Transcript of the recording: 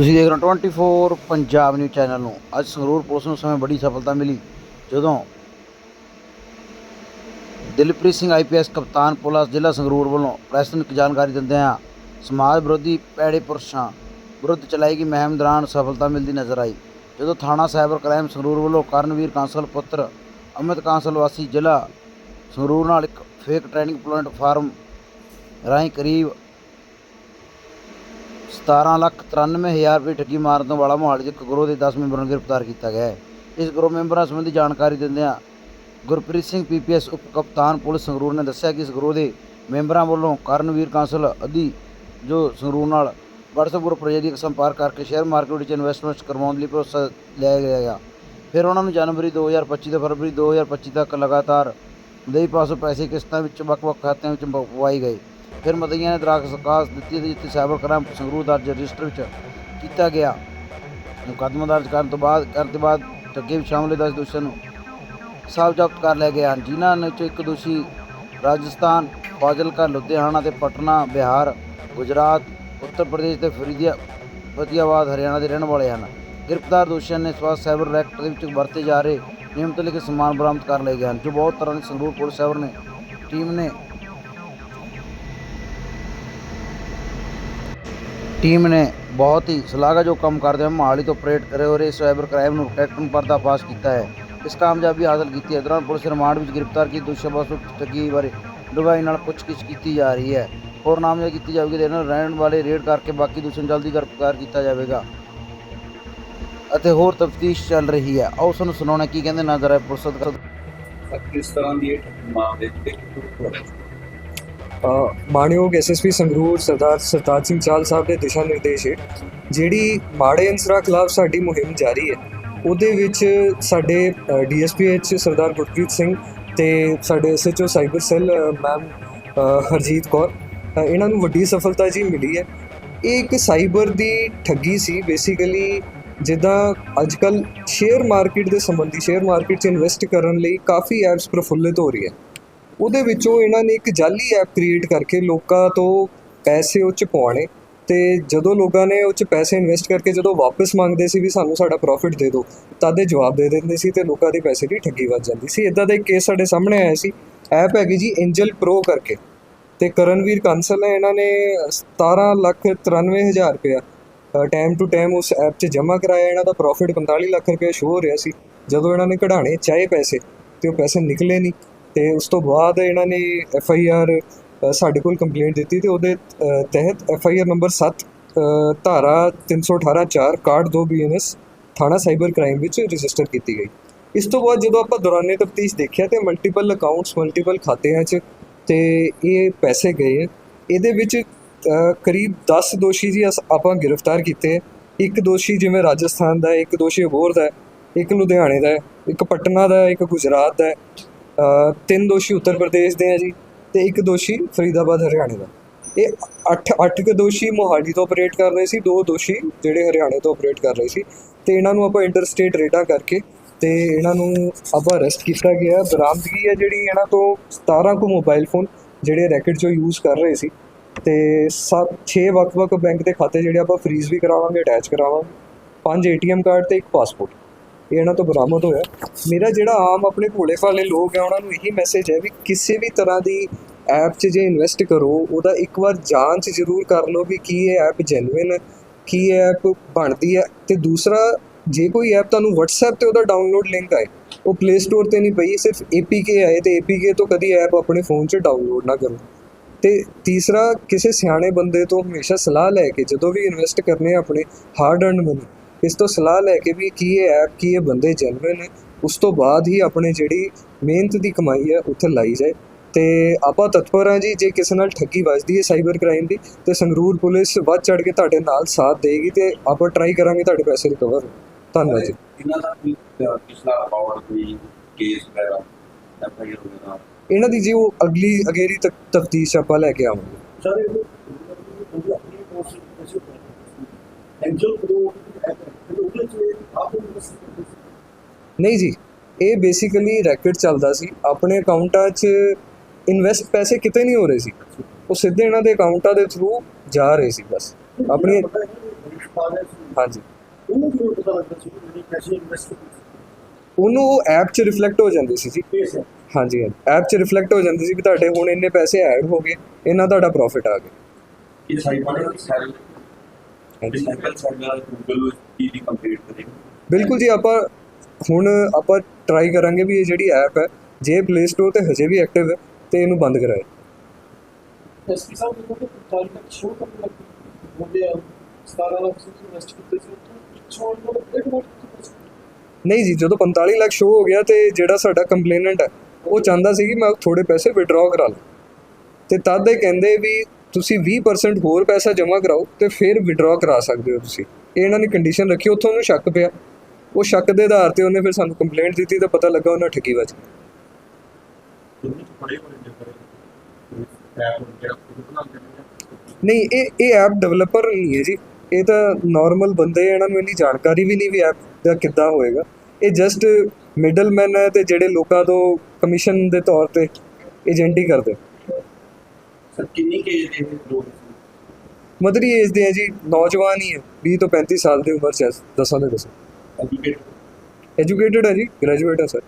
ਤੁਸੀਂ ਦੇਖ ਰਹੇ ਹੋ 24 ਪੰਜਾਬ ਨਿਊਜ਼ ਚੈਨਲ ਨੂੰ। ਅੱਜ ਸੰਗਰੂਰ ਪੁਲਿਸ ਨੂੰ ਸਮੇਂ ਬੜੀ ਸਫਲਤਾ ਮਿਲੀ, ਜਦੋਂ ਦਿਲਪ੍ਰੀਤ ਸਿੰਘ ਆਈਪੀਐਸ ਕਪਤਾਨ ਪੁਲਿਸ, ਜ਼ਿਲ੍ਹਾ ਸੰਗਰੂਰ ਵੱਲੋਂ ਪ੍ਰੈਸ ਨੂੰ ਇੱਕ ਜਾਣਕਾਰੀ ਦਿੰਦਿਆਂ ਸਮਾਜ ਵਿਰੋਧੀ ਪੈੜੇ ਪੁਰਸ਼ਾਂ ਵਿਰੁੱਧ ਚਲਾਈ ਗਈ ਮੁਹਿੰਮ ਦੌਰਾਨ ਸਫਲਤਾ ਮਿਲਦੀ ਨਜ਼ਰ ਆਈ। ਜਦੋਂ ਥਾਣਾ ਸਾਈਬਰ ਕ੍ਰਾਈਮ ਸੰਗਰੂਰ ਵੱਲੋਂ ਕਰਨਵੀਰ ਕਾਂਸਲ ਪੁੱਤਰ, ਅਮਿਤ ਕਾਂਸਲ ਵਾਸੀ ਜ਼ਿਲ੍ਹਾ ਸੰਗਰੂਰ ਨਾਲ ਇੱਕ ਫੇਕ ਟ੍ਰੇਨਿੰਗ ਪਲੇਟਫਾਰਮ ਰਾਹੀਂ ਕਰੀਬ 17 ਲੱਖ 93 ਹਜ਼ਾਰ ਰੁਪਏ ਠੱਗੀ ਮਾਰਨ ਤੋਂ ਵਾਲਾ ਮੋਹਾਲੀ 'ਚ ਇੱਕ ਗਰੋਹ ਦੇ 10 ਮੈਂਬਰਾਂ ਨੂੰ ਗ੍ਰਿਫਤਾਰ ਕੀਤਾ ਗਿਆ ਹੈ। ਇਸ ਗਰੋਹ ਮੈਂਬਰਾਂ ਸੰਬੰਧੀ ਜਾਣਕਾਰੀ ਦਿੰਦਿਆਂ ਗੁਰਪ੍ਰੀਤ ਸਿੰਘ ਪੀਪੀਐਸ ਉਪ ਕਪਤਾਨ ਪੁਲਿਸ ਸੰਗਰੂਰ ਨੇ ਦੱਸਿਆ ਕਿ ਇਸ ਗਰੋਹ ਦੇ ਮੈਂਬਰਾਂ ਵੱਲੋਂ ਕਰਨਵੀਰ ਕਾਂਸਲ ਅਧੀ ਜੋ ਸੰਗਰੂਰ ਨਾਲ WhatsApp ਗਰੁੱਪ ਰਜੀਕ ਸੰਪਰਕ ਕਰਕੇ ਸ਼ੇਅਰ ਮਾਰਕੀਟ ਵਿੱਚ ਇਨਵੈਸਟਮੈਂਟ ਕਰਵਾਉਣ ਲਈ ਭਰੋਸਾ ਲਿਆ ਗਿਆ ਫਿਰ ਉਹਨਾਂ ਨੂੰ ਜਨਵਰੀ 2025 ਤੋਂ ਫਰਵਰੀ 2025 ਤੱਕ ਲਗਾਤਾਰ ਦੇਈ ਪਾਸੋਂ ਪੈਸੇ ਕਿਸ਼ਤਾਂ ਵਿੱਚ ਵੱਖ-ਵੱਖ ਖਾਤਿਆਂ ਵਿੱਚ ਪਵਾਏ ਗਏ। ਫਿਰ ਮਦਈਆਂ ਨੇ ਦਰਖਾਸਤ ਦਿੱਤੀ ਅਤੇ ਜਿੱਥੇ ਸਾਈਬਰ ਕ੍ਰਾਈਮ ਸੰਗਰੂਰ ਦਰਜ ਰਜਿਸਟਰ ਵਿੱਚ ਕੀਤਾ ਗਿਆ। ਮੁਕੱਦਮਾ ਦਰਜ ਕਰਨ ਤੋਂ ਬਾਅਦ, ਕਰਨ ਤੋਂ ਬਾਅਦ ਠੱਗੀ ਵਿੱਚ ਸ਼ਾਮਲ 10 ਦੋਸ਼ੀਆਂ ਨੂੰ ਸਾਬ ਜ਼ਬਤ ਕਰ ਲਿਆ ਗਿਆ। ਹਨ ਜਿਨ੍ਹਾਂ ਵਿੱਚੋਂ ਇੱਕ ਦੋਸ਼ੀ ਰਾਜਸਥਾਨ, ਫਾਜ਼ਿਲਕਾ, ਲੁਧਿਆਣਾ ਤੇ ਪਟਨਾ, ਬਿਹਾਰ, ਗੁਜਰਾਤ, ਉੱਤਰ ਪ੍ਰਦੇਸ਼ ਤੇ ਫਰੀਦੀਆ ਫਤਿਆਬਾਦ ਹਰਿਆਣਾ ਦੇ ਰਹਿਣ ਵਾਲੇ ਹਨ। ਗ੍ਰਿਫਤਾਰ ਦੋਸ਼ੀਆਂ ਨੇ ਸਵਾਸ ਸਾਈਬਰ ਐਕਟ ਦੇ ਵਿੱਚ ਵਰਤੇ ਜਾ ਰਹੇ ਨਿਯਮ ਤੋਂ ਲਿਖੇ ਸਮਾਨ ਬਰਾਮਦ ਕਰ ਲਏ ਗਏ ਹਨ, ਜੋ ਬਹੁਤ ਤਰ੍ਹਾਂ ਦੀ ਸੰਗਰੂਰ ਪੁਲਿਸ ਸਾਈਬਰ ਨੇ, ਟੀਮ ਨੇ ਟੀਮ ਨੇ ਬਹੁਤ ਹੀ ਸ਼ਲਾਘਾਯੋਗ ਕੰਮ ਕਰਦੇ ਹੋਏ ਮੋਹਾਲੀ ਤੋਂ ਆਪਰੇਟ ਕਰੇ ਹੋ ਰਹੇ ਸਾਈਬਰ ਕ੍ਰਾਈਮ ਨੂੰ ਪ੍ਰੋਟੈਕਟ ਨੂੰ ਪਰਦਾਫਾਸ਼ ਕੀਤਾ ਹੈ। ਇਸ ਕਾਮਯਾਬੀ ਹਾਸਲ ਕੀਤੀ ਹੈ। ਦੌਰਾਨ ਪੁਲਿਸ ਰਿਮਾਂਡ ਵਿੱਚ ਗ੍ਰਿਫਤਾਰ ਕੀ ਦੋਸ਼ੀਆਂ ਠੱਗੀ ਬਾਰੇ ਡੁਬਾਈ ਨਾਲ ਪੁੱਛਗਿੱਛ ਕੀਤੀ ਜਾ ਰਹੀ ਹੈ। ਹੋਰ ਨਾਮਜ਼ਦ ਕੀਤੀ ਜਾਵੇਗੀ ਤੇ ਇਹਨਾਂ ਰਹਿਣ ਵਾਲੇ ਰੇਡ ਕਰਕੇ ਬਾਕੀ ਦੋਸ਼ੀਆਂ ਜਲਦੀ ਗ੍ਰਿਫਤਾਰ ਕੀਤਾ ਜਾਵੇਗਾ। ਅਤੇ ਹੋਰ ਤਫਤੀਸ਼ ਚੱਲ ਰਹੀ ਹੈ। ਆਓ ਸਾਨੂੰ ਸੁਣਾਉਣਾ ਕੀ ਕਹਿੰਦੇ ਨਜ਼ਰ ਆਏ ਪੁਲਿਸ ਅਧਿਕਾਰੀ। ਕਿਸ ਤਰ੍ਹਾਂ ਦੀ ਇਹ ਮਾਮਲੇ ਤੇ ਅ, ਮਾਣਯੋਗ ਐਸਐਸਪੀ ਸੰਗਰੂਰ ਸਰਦਾਰ ਸਰਤਾਜ ਸਿੰਘ ਚਾਲ ਸਾਹਿਬ ਦੇ ਦਿਸ਼ਾ ਨਿਰਦੇਸ਼ ਹੇਠ, ਜਿਹੜੀ ਮਾੜੇ ਅਨਸਰਾਂ ਖਿਲਾਫ ਸਾਡੀ ਮੁਹਿੰਮ ਜਾਰੀ ਹੈ, ਉਹਦੇ ਵਿੱਚ ਸਾਡੇ ਡੀਐਸਪੀਐਚ ਸਰਦਾਰ ਗੁਰਪ੍ਰੀਤ ਸਿੰਘ ਤੇ ਸਾਡੇ SHO cyber cell ma'am Harjeet Kaur ਇਹਨਾਂ ਨੂੰ ਵੱਡੀ ਸਫਲਤਾ ਜੀ ਮਿਲੀ ਹੈ। ਇਹ ਇੱਕ ਸਾਈਬਰ ਦੀ ਠੱਗੀ ਸੀ, ਬੇਸਿਕਲੀ ਜਿੱਦਾਂ ਅੱਜਕੱਲ ਸ਼ੇਅਰ ਮਾਰਕੀਟ ਦੇ ਸੰਬੰਧੀ, ਸ਼ੇਅਰ ਮਾਰਕੀਟ 'ਚ ਇਨਵੈਸਟ ਕਰਨ ਲਈ ਕਾਫੀ ਐਪਸ ਪ੍ਰਫੁੱਲਿਤ ਹੋ ਰਹੀ ਹੈ। ਉਹਦੇ ਵਿੱਚੋਂ ਇਹਨਾਂ ਨੇ ਇੱਕ ਜਾਲੀ ਐਪ ਕ੍ਰੀਏਟ ਕਰਕੇ ਲੋਕਾਂ ਤੋਂ ਪੈਸੇ ਉਹ 'ਚ ਪਵਾਉਣੇ ਤੇ ਜਦੋਂ ਲੋਕਾਂ ਨੇ ਉਹ 'ਚ ਪੈਸੇ ਇਨਵੈਸਟ ਕਰਕੇ ਜਦੋਂ ਵਾਪਸ ਮੰਗਦੇ ਸੀ ਵੀ ਸਾਨੂੰ ਸਾਡਾ ਪ੍ਰੋਫਿਟ ਦੇ ਦਿਓ, ਤਦ ਇਹ ਜਵਾਬ ਦੇ ਦਿੰਦੇ ਸੀ ਤੇ ਲੋਕਾਂ ਦੇ ਪੈਸੇ ਦੀ ਠੱਗੀ ਵੱਜ ਜਾਂਦੀ ਸੀ। ਇਦਾਂ ਦਾ ਇੱਕ ਕੇਸ ਸਾਡੇ ਸਾਹਮਣੇ ਆਇਆ ਸੀ। ਐਪ ਹੈਗੀ ਜੀ ਐਂਜਲ ਪ੍ਰੋ ਕਰਕੇ ਤੇ ਕਰਨਵੀਰ ਕੰਸਲ ਹੈ ਇਹਨਾਂ ਨੇ 17 ਲੱਖ 93 ਹਜ਼ਾਰ ਰੁਪਇਆ ਟਾਈਮ ਟੂ ਟਾਈਮ ਉਸ ਐਪ 'ਚ ਜਮ੍ਹਾਂ ਕਰਾਇਆ। ਇਹਨਾਂ ਦਾ ਪ੍ਰੋਫਿਟ 45 ਲੱਖ ਰੁਪਏ ਸ਼ੋ ਹੋ ਰਿਹਾ ਸੀ। ਜਦੋਂ ਇਹਨਾਂ ਨੇ ਕਢਾਣੇ ਚਾਹੇ ਪੈਸੇ ਤੇ ਉਹ ਪੈਸੇ ਨਿਕਲੇ ਨਹੀਂ। ਤੇ ਉਸ ਤੋਂ ਬਾਅਦ ਇਹਨਾਂ ਨੇ ਐਫ ਆਈ ਆਰ ਸਾਡੇ ਕੋਲ ਕੰਪਲੇਂਟ ਦਿੱਤੀ ਤੇ ਉਹਦੇ ਤਹਿਤ ਐਫ ਆਈ ਆਰ ਨੰਬਰ 7 ਧਾਰਾ 318 4 ਕਾਰਡ 2 ਬੀਐਨਐਸ ਥਾਣਾ ਸਾਈਬਰ ਕ੍ਰਾਈਮ ਵਿੱਚ ਰਜਿਸਟਰ ਕੀਤੀ ਗਈ। ਇਸ ਤੋਂ ਬਾਅਦ ਜਦੋਂ ਆਪਾਂ ਦੌਰਾਨੇ ਤਫਤੀਸ਼ ਦੇਖਿਆ ਤੇ ਮਲਟੀਪਲ ਅਕਾਊਂਟਸ ਮਲਟੀਪਲ ਖਾਤਿਆਂ 'ਚ ਤੇ ਇਹ ਪੈਸੇ ਗਏ ਹੈ। ਇਹਦੇ ਵਿੱਚ ਕਰੀਬ 10 ਦੋਸ਼ੀ ਜੀ ਅਸ- ਆਪਾਂ ਗ੍ਰਿਫਤਾਰ ਕੀਤੇ ਇੱਕ ਦੋਸ਼ੀ ਜਿਵੇਂ ਰਾਜਸਥਾਨ ਦਾ ਇੱਕ ਦੋਸ਼ੀ ਅਬੋਰ ਦਾ ਇੱਕ ਲੁਧਿਆਣੇ ਦਾ ਇੱਕ ਪਟਨਾ ਦਾ ਇੱਕ ਗੁਜਰਾਤ ਦਾ ਤਿੰਨ ਦੋਸ਼ੀ ਉੱਤਰ ਪ੍ਰਦੇਸ਼ ਦੇ ਆ ਜੀ ਤੇ ਇੱਕ ਦੋਸ਼ੀ ਫਰੀਦਾਬਾਦ, ਹਰਿਆਣੇ ਦਾ। ਇਹ 8 8 ਕੁ ਦੋਸ਼ੀ ਮੋਹਾਲੀ ਤੋਂ ਆਪਰੇਟ ਕਰ ਰਹੇ ਸੀ, ਦੋ ਦੋਸ਼ੀ ਜਿਹੜੇ ਹਰਿਆਣੇ ਤੋਂ ਆਪਰੇਟ ਕਰ ਰਹੇ ਸੀ ਤੇ ਇਹਨਾਂ ਨੂੰ ਆਪਾਂ ਇੰਟਰ ਸਟੇਟ ਰੇਡਾਂ ਕਰਕੇ ਤੇ ਇਹਨਾਂ ਨੂੰ ਆਪਾਂ ਅਰੈਸਟ ਕੀਤਾ ਗਿਆ। ਬਰਾਮਦਗੀ ਹੈ ਜਿਹੜੀ ਇਹਨਾਂ ਤੋਂ 17 ਕੁ ਮੋਬਾਈਲ ਫੋਨ ਜਿਹੜੇ ਰੈਕਟ 'ਚੋਂ ਯੂਜ਼ ਕਰ ਰਹੇ ਸੀ ਤੇ 7 6 ਵੱਖ-ਵੱਖ ਬੈਂਕ ਦੇ ਖਾਤੇ ਜਿਹੜੇ ਆਪਾਂ ਫ੍ਰੀਜ਼ ਵੀ ਕਰਾਵਾਂਗੇ ਅਟੈਚ ਕਰਾਵਾਂਗੇ। ਪੰਜ ਏਟੀਐਮ ਕਾਰਡ ਤੇ ਇੱਕ ਪਾਸਪੋਰਟ ਇਹ ਇਹਨਾਂ ਤੋਂ ਬਰਾਮਦ ਹੋਇਆ। ਮੇਰਾ ਜਿਹੜਾ ਆਮ ਆਪਣੇ ਭੋਲੇ ਭਾਲੇ ਲੋਕ ਹੈ ਉਹਨਾਂ ਨੂੰ ਇਹੀ ਮੈਸੇਜ ਹੈ ਵੀ ਕਿਸੇ ਵੀ ਤਰ੍ਹਾਂ ਦੀ ਐਪ 'ਚ ਜੇ ਇਨਵੈਸਟ ਕਰੋ, ਉਹਦਾ ਇੱਕ ਵਾਰ ਜਾਂਚ ਜ਼ਰੂਰ ਕਰ ਲਓ ਵੀ ਕੀ ਇਹ ਐਪ ਜੈਨੂਇਨ ਹੈ ਕੀ ਇਹ ਐਪ ਬਣਦੀ ਹੈ। ਤੇ ਦੂਸਰਾ, ਜੇ ਕੋਈ ਐਪ ਤੁਹਾਨੂੰ WhatsApp ਤੇ ਉਹਦਾ ਡਾਊਨਲੋਡ ਲਿੰਕ ਆਏ, ਉਹ Play Store ਤੇ ਨਹੀਂ ਪਈ, ਸਿਰਫ APK ਆਏ ਤੇ APK ਤੋਂ ਕਦੀ ਐਪ ਆਪਣੇ ਫੋਨ 'ਚ ਡਾਊਨਲੋਡ ਨਾ ਕਰੋ। ਤੇ ਤੀਸਰਾ, ਕਿਸੇ ਸਿਆਣੇ ਬੰਦੇ ਤੋਂ ਹਮੇਸ਼ਾ ਸਲਾਹ ਲੈ ਕੇ ਜਦੋਂ ਵੀ ਇਨਵੈਸਟ ਕਰਨੇ ਆਪਣੇ ਹਾਰਡ ਅਰਨ ਮਨੀ ਇਸ ਤੋਂ ਸਲਾਹ ਲੈ ਕੇ ਵੀ ਕੀ ਇਹ ਐਪ ਕੀ ਇਹ ਬੰਦੇ ਜੈਨੂਇਨ ਨੇ ਉਸ ਤੋਂ ਬਾਅਦ ਹੀ ਆਪਣੇ ਜਿਹੜੀ ਮਿਹਨਤ ਦੀ ਕਮਾਈ ਹੈ ਉੱਥੇ ਲਾਈ ਜਾਏ ਤੇ ਆਪਾਂ ਤਤਪਰ ਹਾਂ ਜੀ ਜੇ ਕਿਸੇ ਨਾਲ ਠੱਗੀ ਵੱਜਦੀ ਹੈ ਸਾਈਬਰ ਕ੍ਰਾਈਮ ਦੀ ਤੇ ਸੰਗਰੂਰ ਪੁਲਿਸ ਵੱਧ ਚੜ ਕੇ ਤੁਹਾਡੇ ਨਾਲ ਸਾਥ ਦੇਗੀ ਤੇ ਆਪਾਂ ਟਰਾਈ ਕਰਾਂਗੇ ਤੁਹਾਡੇ ਪੈਸੇ ਰਿਕਵਰ ਧੰਨਵਾਦ ਜੀ ਇਹਨਾਂ ਦਾ ਪਿਛਲਾ ਰਿਕਾਰਡ ਕੋਈ ਕੇਸ ਵਗੈਰਾ ਐਫ ਆਈ ਆਰ ਵਗੈਰਾ ਇਹਨਾਂ ਦੀ ਜੀ ਉਹ ਅਗਲੀ ਅਗੇਰੀ ਤੱਕ ਤਫਤੀਸ਼ ਆਪਾਂ ਲੈ ਕੇ ਆਵਾਂਗੇ ਸਰ ਇਹ ਐਂਜਲ ਨੂੰ ਨਹੀਂ ਜੀ, ਇਹ ਬੇਸਿਕਲੀ ਰੈਕਟ ਚੱਲਦਾ ਸੀ। ਆਪਣੇ ਅਕਾਊਂਟਾਂ 'ਚ ਇਨਵੈਸਟ ਪੈਸੇ ਕਿਤੇ ਨਹੀਂ ਹੋ ਰਹੇ ਸੀ। ਉਹ ਸਿੱਧੇ ਇਹਨਾਂ ਦੇ ਅਕਾਊਂਟਾਂ ਦੇ ਥਰੂ ਜਾ ਰਹੇ ਸੀ ਬਸ। ਆਪਣੀ ਹਾਂਜੀ। ਉਹਨੂੰ ਉਹ ਐਪ 'ਚ ਰਿਫਲੈਕਟ ਹੋ ਜਾਂਦੀ ਸੀ ਜੀ। ਹਾਂਜੀ ਐਪ 'ਚ ਰਿਫਲੈਕਟ ਹੋ ਜਾਂਦੀ ਸੀ ਵੀ ਤੁਹਾਡੇ ਹੁਣ ਇੰਨੇ ਪੈਸੇ ਐਡ ਹੋ ਗਏ ਇਹਨਾਂ ਤੁਹਾਡਾ ਪ੍ਰੋਫਿਟ ਆ ਗਿਆ। ਇਹ ਸਾਈਬਰ ਸੈੱਲ ਇਹ ਗੂਗਲ ਦੀ ਕੰਪਲੀਟ ਕਰੇਗਾ ਬਿਲਕੁਲ ਜੀ ਆਪਾਂ ਹੁਣ ਆਪਾਂ ਟਰਾਈ ਕਰਾਂਗੇ ਵੀ ਇਹ ਜਿਹੜੀ ਐਪ ਹੈ ਜੇ ਪਲੇ ਸਟੋਰ ਤੇ ਹਜੇ ਵੀ ਐਕਟਿਵ ਹੈ ਤੇ ਇਹਨੂੰ ਬੰਦ ਕਰਾਏ। ਐਸਪੀ ਸਾਹਿਬ ਨੂੰ ਕੋਈ ਤਾਰੀਖ ਤੱਕ ਸ਼ੋਅ ਕਰਨ ਲੱਗ ਬੋਲੇ 17 ਲੱਖ ਸੀ ਇਨਵੈਸਟ ਕੀਤੇ ਸੀ ਛੋੜ ਦੋ ਇੱਕ ਮਿੰਟ ਨਹੀਂ ਜੀ ਜਦੋਂ 45 ਲੱਖ ਸ਼ੋ ਹੋ ਗਿਆ ਤੇ ਜਿਹੜਾ ਸਾਡਾ ਕੰਪਲੇਨੈਂਟ ਹੈ ਉਹ ਚਾਹੁੰਦਾ ਸੀ ਕਿ ਮੈਂ ਥੋੜੇ ਪੈਸੇ ਵਿਡਰਾਅ ਕਰਾ ਲਾਂ। ਤੇ ਤਦ ਇਹ ਕਹਿੰਦੇ ਵੀ ਤੁਸੀਂ 20% ਹੋਰ ਪੈਸਾ ਜਮ੍ਹਾਂ ਕਰਾਓ ਤੇ ਫਿਰ ਵਿਡਰਾਅ ਕਰਾ ਸਕਦੇ ਹੋ ਤੁਸੀਂ। ਇਹ ਇਹਨਾਂ ਨੇ ਕੰਡੀਸ਼ਨ ਰੱਖੀ, ਉੱਥੋਂ ਉਹਨੂੰ ਸ਼ੱਕ ਪਿਆ। ਉਹ ਸ਼ੱਕ ਦੇ ਆਧਾਰ ਤੇ ਉਹਨੇ ਫਿਰ ਸਾਨੂੰ ਕੰਪਲੇਂਟ ਦਿੱਤੀ ਤਾਂ ਪਤਾ ਲੱਗਾ ਉਹਨਾਂ ਠੱਗੀ ਵੱਜ ਨਹੀਂ, ਇਹ ਇਹ ਐਪ ਡਿਵੈਲਪਰ ਨਹੀਂ ਹੈ ਜੀ। ਇਹ ਤਾਂ ਨਾਰਮਲ ਬੰਦੇ ਇਹਨਾਂ ਨੂੰ ਇੰਨੀ ਜਾਣਕਾਰੀ ਵੀ ਨਹੀਂ ਵੀ ਐਪ ਦਾ ਕਿੱਦਾਂ ਹੋਏਗਾ। ਇਹ ਜਸਟ ਮਿਡਲਮੈਨ ਹੈ ਤੇ ਜਿਹੜੇ ਲੋਕਾਂ ਤੋਂ ਕਮਿਸ਼ਨ ਦੇ ਤੌਰ ਤੇ ਏਜੰਟੀ ਕਰਦੇ। ਸਰ ਕਿੰਨੀ ਕੇਜ ਦੇ ਲੋਕ ਸੀ? ਮਦਰੀ ਏਜ ਦੇ ਹੈ ਜੀ ਨੌਜਵਾਨ ਹੀ ਹੈ 20 ਤੋਂ 35 ਸਾਲ ਦੀ ਉਮਰ ਚ ਹੈ, ਦਸਾਂ ਦੇ ਦਸਾਂ। ਐਜੂਕੇਟਡ ਐਜੂਕੇਟਡ ਹੈ ਜੀ ਗ੍ਰੈਜੂਏਟ ਹੈ ਸਰ